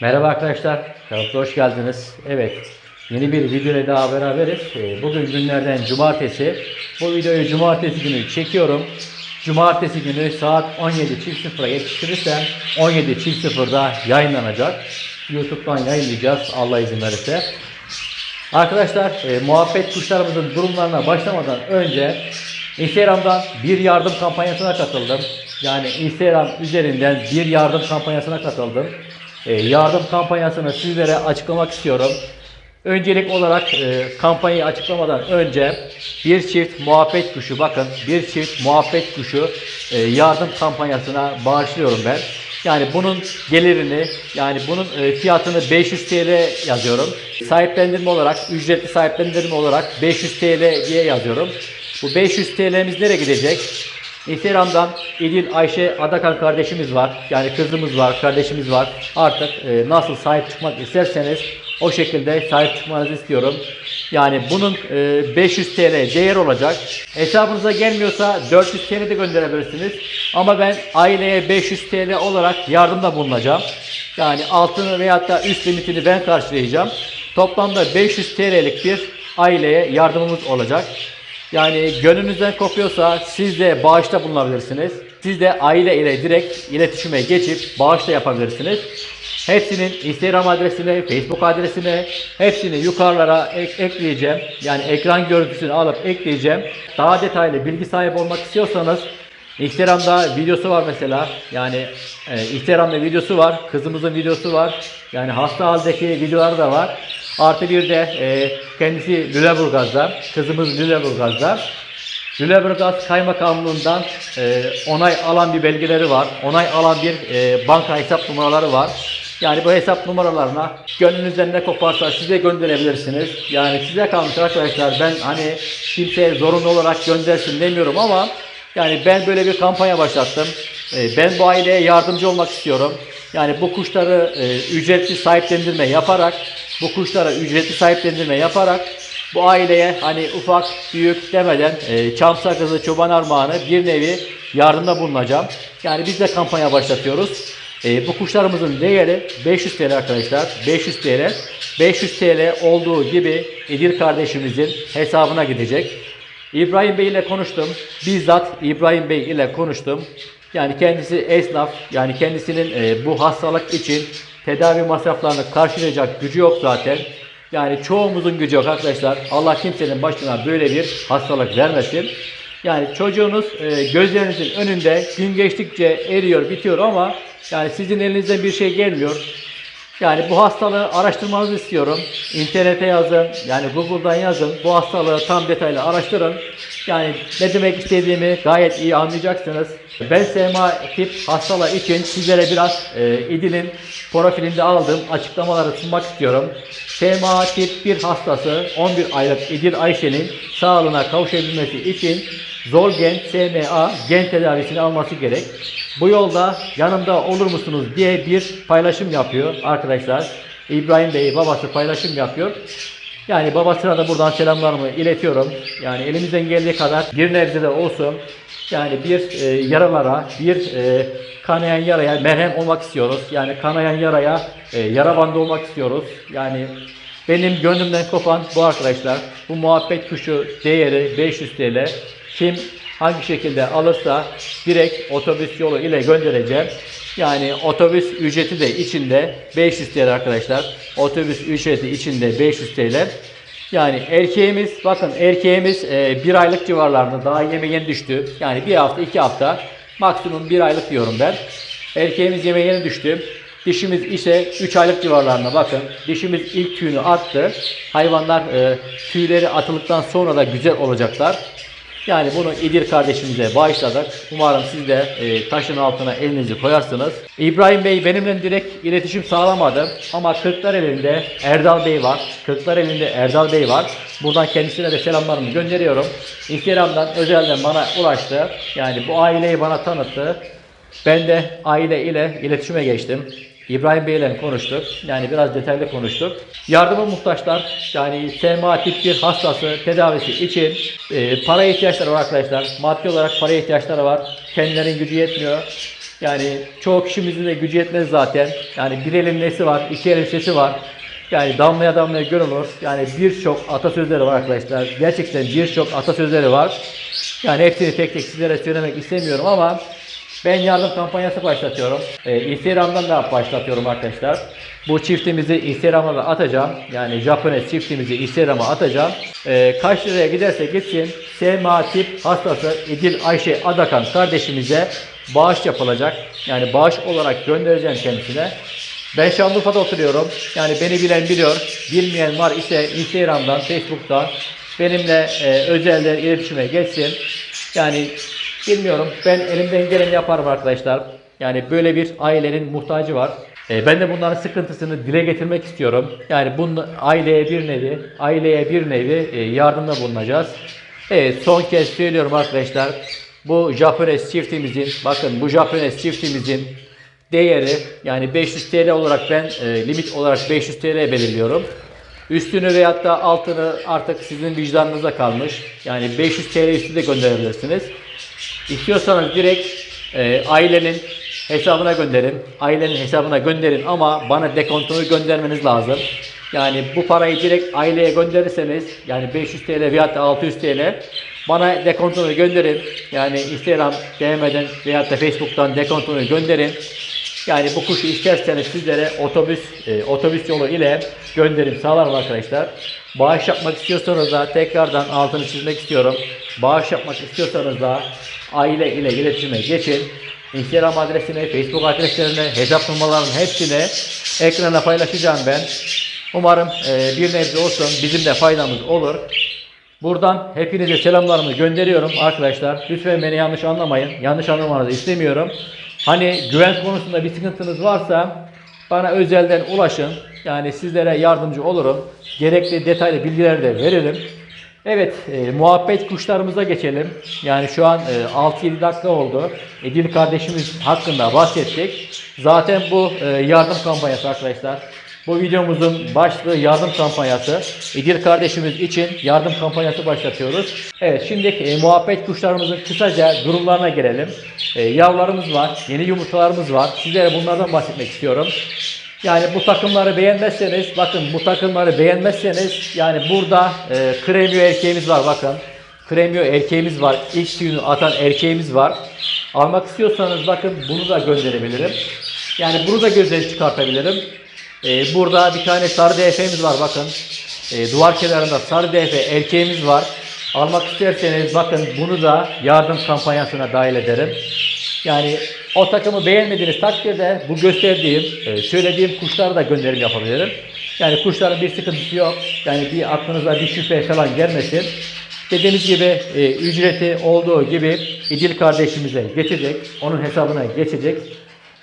Merhaba arkadaşlar, kanalımıza hoş geldiniz. Evet, yeni bir videoyla daha beraberiz. Ee, Bugün günlerden cumartesi. Bu videoyu cumartesi günü çekiyorum. Cumartesi günü saat 17.00'a yetiştirirsem 17.00'da yayınlanacak. YouTube'dan yayınlayacağız Allah izin verirse. Arkadaşlar e, muhabbet kuşlarımızın durumlarına başlamadan önce Instagram'dan bir yardım kampanyasına katıldım. Yani Instagram üzerinden bir yardım kampanyasına katıldım. E, yardım kampanyasını sizlere açıklamak istiyorum. Öncelik olarak e, kampanyayı açıklamadan önce bir çift muhabbet kuşu bakın bir çift muhabbet kuşu e, yardım kampanyasına bağışlıyorum ben. Yani bunun gelirini yani bunun e, fiyatını 500 TL yazıyorum. Sahiplendirme olarak ücretli sahiplendirme olarak 500 TL diye yazıyorum. Bu 500 TL'miz nereye gidecek? Instagram'dan İdil Ayşe Adakan kardeşimiz var. Yani kızımız var, kardeşimiz var. Artık e, nasıl sahip çıkmak isterseniz o şekilde sahip çıkmanızı istiyorum. Yani bunun e, 500 TL değer olacak. Hesabınıza gelmiyorsa 400 TL de gönderebilirsiniz. Ama ben aileye 500 TL olarak yardımda bulunacağım. Yani altını veyahut da üst limitini ben karşılayacağım. Toplamda 500 TL'lik bir aileye yardımımız olacak. Yani gönlünüzden kopuyorsa siz de bağışta bulunabilirsiniz. Siz de aile ile direkt iletişime geçip bağışta yapabilirsiniz. Hepsinin Instagram adresine, Facebook adresine hepsini yukarılara ek- ekleyeceğim. Yani ekran görüntüsünü alıp ekleyeceğim. Daha detaylı bilgi sahibi olmak istiyorsanız Instagram'da videosu var mesela. Yani e, Instagram'da videosu var. Kızımızın videosu var. Yani hasta haldeki videoları da var. Artı bir de e, kendisi Lüleburgaz'da. Kızımız Lüleburgaz'da. Lüleburgaz Kaymakamlığından e, onay alan bir belgeleri var. Onay alan bir e, banka hesap numaraları var. Yani bu hesap numaralarına gönlünüzden ne koparsa size gönderebilirsiniz. Yani size kalmış arkadaşlar. Ben hani kimseye zorunlu olarak göndersin demiyorum ama yani ben böyle bir kampanya başlattım. E, ben bu aileye yardımcı olmak istiyorum. Yani bu kuşları e, ücretli sahiplendirme yaparak, bu kuşlara ücretli sahiplendirme yaparak bu aileye hani ufak büyük demeden e, çam sakızı çoban armağanı bir nevi yardımda bulunacağım. Yani biz de kampanya başlatıyoruz. E, bu kuşlarımızın değeri 500 TL arkadaşlar. 500 TL. 500 TL olduğu gibi İdil kardeşimizin hesabına gidecek. İbrahim Bey ile konuştum. Bizzat İbrahim Bey ile konuştum. Yani kendisi esnaf. Yani kendisinin e, bu hastalık için tedavi masraflarını karşılayacak gücü yok zaten. Yani çoğumuzun gücü yok arkadaşlar. Allah kimsenin başına böyle bir hastalık vermesin. Yani çocuğunuz e, gözlerinizin önünde gün geçtikçe eriyor, bitiyor ama yani sizin elinizden bir şey gelmiyor. Yani bu hastalığı araştırmanızı istiyorum. İnternete yazın, yani Google'dan yazın. Bu hastalığı tam detaylı araştırın. Yani ne demek istediğimi gayet iyi anlayacaksınız. Ben SMA tip hastalığı için sizlere biraz e, İdil'in profilinde aldığım açıklamaları sunmak istiyorum. SMA tip 1 hastası 11 aylık İdil Ayşe'nin sağlığına kavuşabilmesi için Zolgen SMA gen tedavisini alması gerek. Bu yolda yanımda olur musunuz diye bir paylaşım yapıyor arkadaşlar. İbrahim Bey babası paylaşım yapıyor. Yani babasına da buradan selamlarımı iletiyorum. Yani elimizden geldiği kadar bir nebze de olsun yani bir e, yaralara, bir e, kanayan yaraya merhem olmak istiyoruz. Yani kanayan yaraya e, yara bandı olmak istiyoruz. Yani benim gönlümden kopan bu arkadaşlar. Bu muhabbet kuşu değeri 500 TL. Kim hangi şekilde alırsa direkt otobüs yolu ile göndereceğim. Yani otobüs ücreti de içinde 500 TL arkadaşlar. Otobüs ücreti içinde 500 TL. Yani erkeğimiz bakın erkeğimiz e, bir aylık civarlarında daha yemeğe düştü. Yani bir hafta iki hafta maksimum bir aylık diyorum ben. Erkeğimiz yemeğe düştü. Dişimiz ise 3 aylık civarlarına bakın. Dişimiz ilk tüyünü attı. Hayvanlar e, tüyleri atıldıktan sonra da güzel olacaklar. Yani bunu İdir kardeşimize bağışladık. Umarım siz de e, taşın altına elinizi koyarsınız. İbrahim Bey benimle direkt iletişim sağlamadı. Ama Kırklareli'nde Erdal Bey var. Kırklareli'nde Erdal Bey var. Buradan kendisine de selamlarımı gönderiyorum. Instagram'dan özelden bana ulaştı. Yani bu aileyi bana tanıttı. Ben de aile ile iletişime geçtim. İbrahim Bey ile konuştuk. Yani biraz detaylı konuştuk. Yardıma muhtaçlar. Yani SMA tip 1 hastası tedavisi için e, para ihtiyaçları var arkadaşlar. Maddi olarak para ihtiyaçları var. Kendilerinin gücü yetmiyor. Yani çoğu kişimizin de gücü yetmez zaten. Yani bir elin nesi var, iki elin sesi var. Yani damlaya damlaya göl olur. Yani birçok atasözleri var arkadaşlar. Gerçekten birçok atasözleri var. Yani hepsini tek tek sizlere söylemek istemiyorum ama ben yardım kampanyası başlatıyorum. Ee, Instagram'dan da başlatıyorum arkadaşlar. Bu çiftimizi Instagram'a da atacağım. Yani Japones çiftimizi Instagram'a atacağım. Ee, kaç liraya giderse gitsin SMA tip hastası İdil Ayşe Adakan kardeşimize bağış yapılacak. Yani bağış olarak göndereceğim kendisine. Ben Şanlıurfa'da oturuyorum. Yani beni bilen biliyor. Bilmeyen var ise Instagram'dan, Facebook'tan benimle e, özelden iletişime geçsin. Yani bilmiyorum. Ben elimden geleni yaparım arkadaşlar. Yani böyle bir ailenin muhtacı var. E, ben de bunların sıkıntısını dile getirmek istiyorum. Yani bunun aileye bir nevi, aileye bir nevi e, yardımda bulunacağız. Evet son kez söylüyorum arkadaşlar. Bu Japones çiftimizin, bakın bu Japones çiftimizin değeri yani 500 TL olarak ben e, limit olarak 500 TL belirliyorum. Üstünü veyahut da altını artık sizin vicdanınıza kalmış. Yani 500 TL üstü de gönderebilirsiniz. İstiyorsanız direkt e, ailenin hesabına gönderin. Ailenin hesabına gönderin ama bana dekontunu göndermeniz lazım. Yani bu parayı direkt aileye gönderirseniz yani 500 TL veyahut da 600 TL bana dekontunu gönderin. Yani Instagram DM'den veyahut da Facebook'tan dekontunu gönderin. Yani bu kuşu isterseniz sizlere otobüs e, otobüs yolu ile gönderim sağlarım arkadaşlar. Bağış yapmak istiyorsanız da tekrardan altını çizmek istiyorum. Bağış yapmak istiyorsanız da aile ile iletişime geçin. Instagram adresini, Facebook adreslerini, hesap numaralarının hepsini ekrana paylaşacağım ben. Umarım e, bir nebze olsun bizim de faydamız olur. Buradan hepinize selamlarımı gönderiyorum arkadaşlar. Lütfen beni yanlış anlamayın. Yanlış anlamanızı istemiyorum. Hani güven konusunda bir sıkıntınız varsa bana özelden ulaşın. Yani sizlere yardımcı olurum. Gerekli detaylı bilgiler de veririm. Evet, e, muhabbet kuşlarımıza geçelim. Yani şu an e, 6-7 dakika oldu. Edil kardeşimiz hakkında bahsettik. Zaten bu e, yardım kampanyası arkadaşlar. Bu videomuzun başlığı yardım kampanyası. İdil kardeşimiz için yardım kampanyası başlatıyoruz. Evet şimdi e, muhabbet kuşlarımızın kısaca durumlarına gelelim. E, yavrularımız var, yeni yumurtalarımız var. Sizlere bunlardan bahsetmek istiyorum. Yani bu takımları beğenmezseniz, bakın bu takımları beğenmezseniz yani burada e, kremio erkeğimiz var bakın. Kremio erkeğimiz var. İlk tüyünü atan erkeğimiz var. Almak istiyorsanız bakın bunu da gönderebilirim. Yani bunu da gözden çıkartabilirim. Ee, burada bir tane sarı DF'miz var bakın. Ee, duvar kenarında sarı DF erkeğimiz var. Almak isterseniz bakın bunu da yardım kampanyasına dahil ederim. Yani o takımı beğenmediğiniz takdirde bu gösterdiğim, e, söylediğim kuşlara da gönderim yapabilirim. Yani kuşların bir sıkıntısı yok. Yani bir aklınıza bir şüphe falan gelmesin. Dediğimiz gibi e, ücreti olduğu gibi İdil kardeşimize geçecek. Onun hesabına geçecek.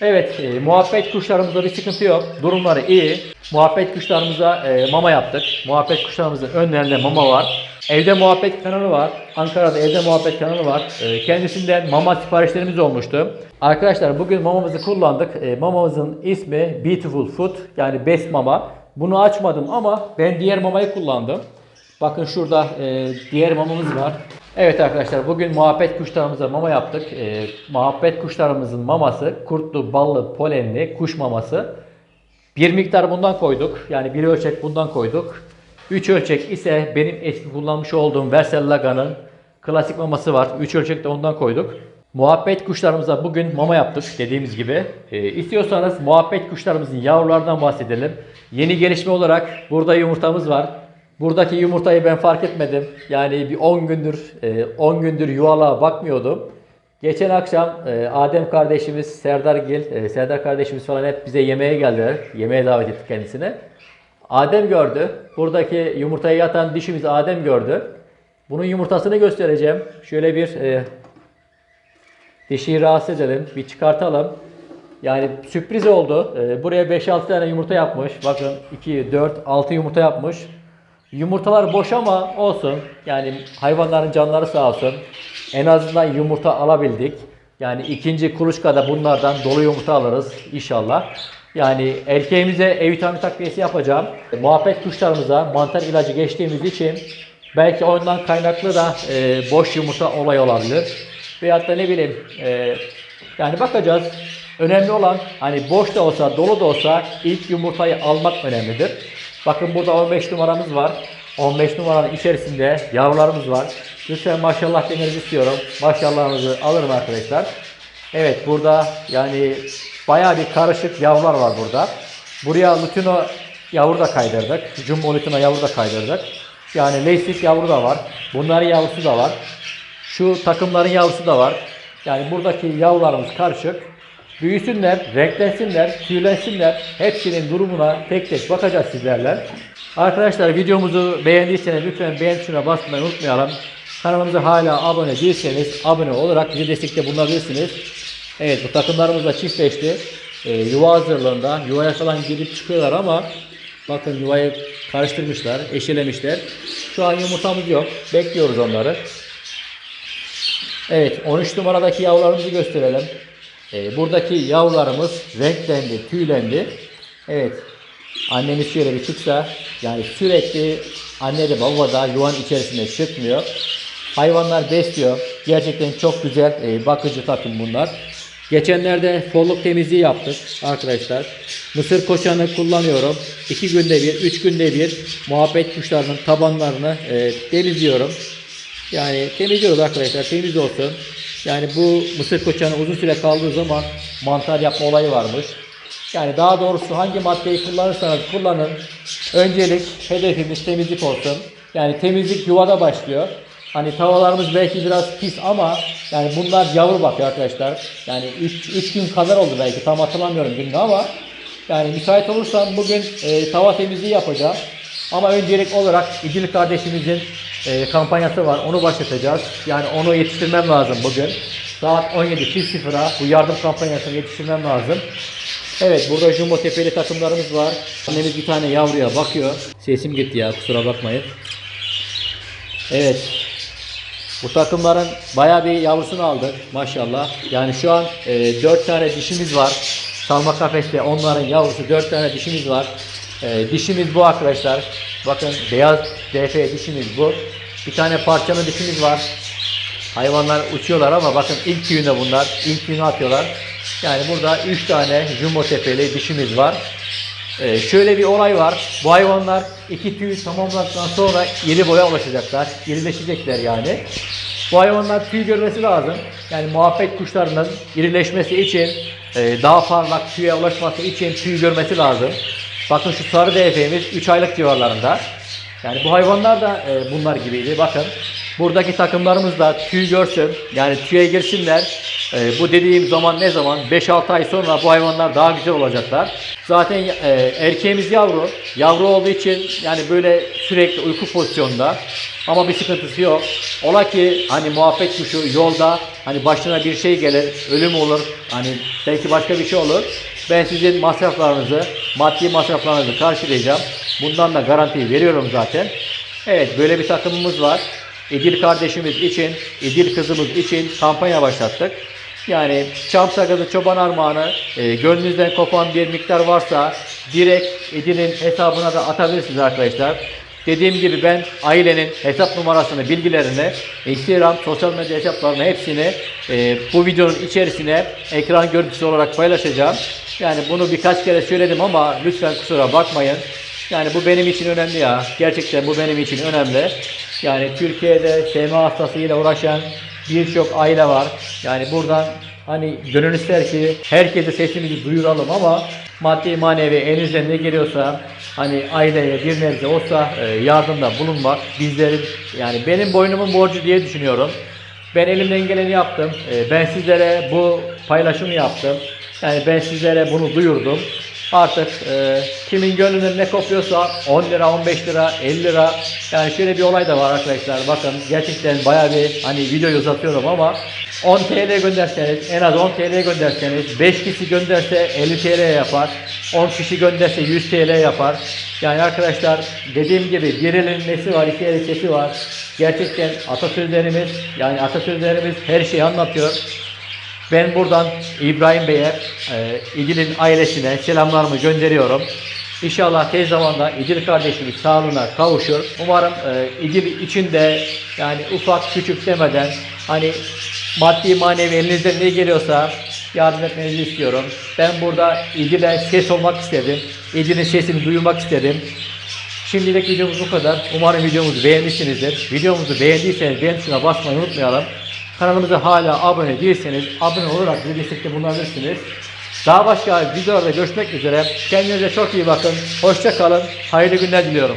Evet, e, muhabbet kuşlarımızda bir sıkıntı yok. Durumları iyi. Muhabbet kuşlarımıza e, mama yaptık. Muhabbet kuşlarımızın önlerinde mama var. Evde muhabbet kanalı var. Ankara'da evde muhabbet kanalı var. E, kendisinden mama siparişlerimiz olmuştu. Arkadaşlar bugün mamamızı kullandık. E, mamamızın ismi Beautiful Food yani Best Mama. Bunu açmadım ama ben diğer mamayı kullandım. Bakın şurada e, diğer mamamız var. Evet arkadaşlar bugün muhabbet kuşlarımıza mama yaptık. E, muhabbet kuşlarımızın maması kurtlu, ballı, polenli kuş maması. Bir miktar bundan koyduk. Yani bir ölçek bundan koyduk. Üç ölçek ise benim eski kullanmış olduğum Versel Laga'nın klasik maması var. Üç ölçek de ondan koyduk. Muhabbet kuşlarımıza bugün mama yaptık dediğimiz gibi. E, istiyorsanız muhabbet kuşlarımızın yavrulardan bahsedelim. Yeni gelişme olarak burada yumurtamız var. Buradaki yumurtayı ben fark etmedim. Yani bir 10 gündür 10 gündür yuvalığa bakmıyordum. Geçen akşam e, Adem kardeşimiz, Serdar Gil, e, Serdar kardeşimiz falan hep bize yemeğe geldiler. Yemeğe davet ettik kendisine. Adem gördü. Buradaki yumurtayı yatan dişimiz Adem gördü. Bunun yumurtasını göstereceğim. Şöyle bir e, dişiyi rahatsız edelim. Bir çıkartalım. Yani sürpriz oldu. E, buraya 5-6 tane yumurta yapmış. Bakın 2, 4, 6 yumurta yapmış. Yumurtalar boş ama olsun. Yani hayvanların canları sağ olsun. En azından yumurta alabildik. Yani ikinci kuluçkada bunlardan dolu yumurta alırız inşallah. Yani erkeğimize E vitamini takviyesi yapacağım. Muhabbet kuşlarımıza mantar ilacı geçtiğimiz için belki ondan kaynaklı da e, boş yumurta olay olabilir. Veyahut da ne bileyim e, Yani bakacağız. Önemli olan hani boş da olsa dolu da olsa ilk yumurtayı almak önemlidir. Bakın burada 15 numaramız var. 15 numaranın içerisinde yavrularımız var. Lütfen maşallah demenizi istiyorum. Maşallahınızı alırım arkadaşlar. Evet burada yani bayağı bir karışık yavrular var burada. Buraya Lutino yavru da kaydırdık. Jumbo Lutino yavru da kaydırdık. Yani Leipzig yavru da var. Bunların yavrusu da var. Şu takımların yavrusu da var. Yani buradaki yavrularımız karışık. Büyüsünler, renklensinler, tüylensinler. Hepsinin durumuna tek tek bakacağız sizlerle. Arkadaşlar videomuzu beğendiyseniz lütfen beğen tuşuna basmayı unutmayalım. Kanalımıza hala abone değilseniz abone olarak bize destekte bulunabilirsiniz. Evet bu takımlarımız da çiftleşti. Ee, yuva hazırlığında. Yuvaya falan girip çıkıyorlar ama bakın yuvayı karıştırmışlar, eşelemişler. Şu an yumurtamız yok. Bekliyoruz onları. Evet 13 numaradaki yavrularımızı gösterelim. Ee, buradaki yavrularımız renklendi, tüylendi. Evet annemiz şöyle bir çıksa yani sürekli anne de baba da yuvanın içerisinde çıkmıyor. Hayvanlar besliyor. Gerçekten çok güzel e, bakıcı takım bunlar. Geçenlerde folluk temizliği yaptık arkadaşlar. Mısır koçanı kullanıyorum. 2 günde bir, 3 günde bir muhabbet kuşlarının tabanlarını e, temizliyorum. Yani temizliyoruz arkadaşlar. Temiz olsun. Yani bu mısır koçanı uzun süre kaldığı zaman mantar yapma olayı varmış. Yani daha doğrusu hangi maddeyi kullanırsanız kullanın. Öncelik hedefimiz temizlik olsun. Yani temizlik yuvada başlıyor. Hani tavalarımız belki biraz pis ama yani bunlar yavru bakıyor arkadaşlar. Yani 3 gün kadar oldu belki tam hatırlamıyorum gününü ama yani müsait olursam bugün e, tava temizliği yapacağım. Ama öncelik olarak İdil kardeşimizin e, kampanyası var. Onu başlatacağız. Yani onu yetiştirmem lazım bugün. Saat 17.00'a bu yardım kampanyasını yetiştirmem lazım. Evet burada jumbo tepeli takımlarımız var. Annemiz bir tane yavruya bakıyor. Sesim gitti ya kusura bakmayın. Evet. Bu takımların bayağı bir yavrusunu aldık maşallah. Yani şu an e, 4 tane dişimiz var. Salma kafeste onların yavrusu 4 tane dişimiz var. E, dişimiz bu arkadaşlar. Bakın beyaz DF dişimiz bu. Bir tane parçalı dişimiz var. Hayvanlar uçuyorlar ama bakın ilk tüyünde bunlar. İlk tüyünü atıyorlar. Yani burada 3 tane jumbo tepeli dişimiz var. Ee, şöyle bir olay var. Bu hayvanlar iki tüy tamamladıktan sonra yeni boya ulaşacaklar. İrileşecekler yani. Bu hayvanlar tüy görmesi lazım. Yani muhabbet kuşlarının irileşmesi için, e, daha parlak tüye ulaşması için tüy görmesi lazım. Bakın şu sarı DF'miz 3 aylık civarlarında. Yani bu hayvanlar da e, bunlar gibiydi. Bakın buradaki takımlarımız da tüy görsün. Yani tüye girsinler. E, bu dediğim zaman ne zaman? 5-6 ay sonra bu hayvanlar daha güzel olacaklar. Zaten e, erkeğimiz yavru. Yavru olduğu için yani böyle sürekli uyku pozisyonda. Ama bir sıkıntısı yok. Ola ki hani muhabbet kuşu yolda hani başına bir şey gelir, ölüm olur. Hani belki başka bir şey olur. Ben sizin masraflarınızı, maddi masraflarınızı karşılayacağım. Bundan da garantiyi veriyorum zaten. Evet böyle bir takımımız var. İdil kardeşimiz için, İdil kızımız için kampanya başlattık. Yani çam sakızı çoban armağanı e, gönlünüzden kopan bir miktar varsa direkt İdil'in hesabına da atabilirsiniz arkadaşlar. Dediğim gibi ben ailenin hesap numarasını, bilgilerini, Instagram, sosyal medya hesaplarını hepsini e, bu videonun içerisine ekran görüntüsü olarak paylaşacağım. Yani bunu birkaç kere söyledim ama lütfen kusura bakmayın. Yani bu benim için önemli ya. Gerçekten bu benim için önemli. Yani Türkiye'de SMA hastasıyla uğraşan birçok aile var. Yani buradan hani gönül ister ki herkese sesimizi duyuralım ama maddi manevi elinizden ne geliyorsa hani aileye bir nebze olsa e, yardımda bulunmak bizlerin yani benim boynumun borcu diye düşünüyorum. Ben elimden geleni yaptım. E, Ben sizlere bu paylaşımı yaptım. Yani ben sizlere bunu duyurdum. Artık e, kimin gönlünden ne kopuyorsa 10 lira, 15 lira, 50 lira. Yani şöyle bir olay da var arkadaşlar. Bakın gerçekten bayağı bir hani videoyu uzatıyorum ama 10 TL gönderseniz, en az 10 TL gönderseniz, 5 kişi gönderse 50 TL yapar. 10 kişi gönderse 100 TL yapar. Yani arkadaşlar dediğim gibi bir elin nesi var, iki elin sesi var. Gerçekten atasözlerimiz, yani atasözlerimiz her şeyi anlatıyor. Ben buradan İbrahim Bey'e, e, İdil'in ailesine selamlarımı gönderiyorum. İnşallah tez zamanda İdil kardeşimiz sağlığına kavuşur. Umarım e, İdil için de yani ufak küçük demeden hani maddi manevi elinizden ne geliyorsa yardım etmenizi istiyorum. Ben burada İdil'e ses olmak istedim. İdil'in sesini duyurmak istedim. Şimdilik videomuz bu kadar. Umarım videomuzu beğenmişsinizdir. Videomuzu beğendiyseniz beğen tuşuna basmayı unutmayalım. Kanalımıza hala abone değilseniz abone olarak bize destekte bulunabilirsiniz. Daha başka videolarda görüşmek üzere. Kendinize çok iyi bakın. Hoşça kalın. Hayırlı günler diliyorum.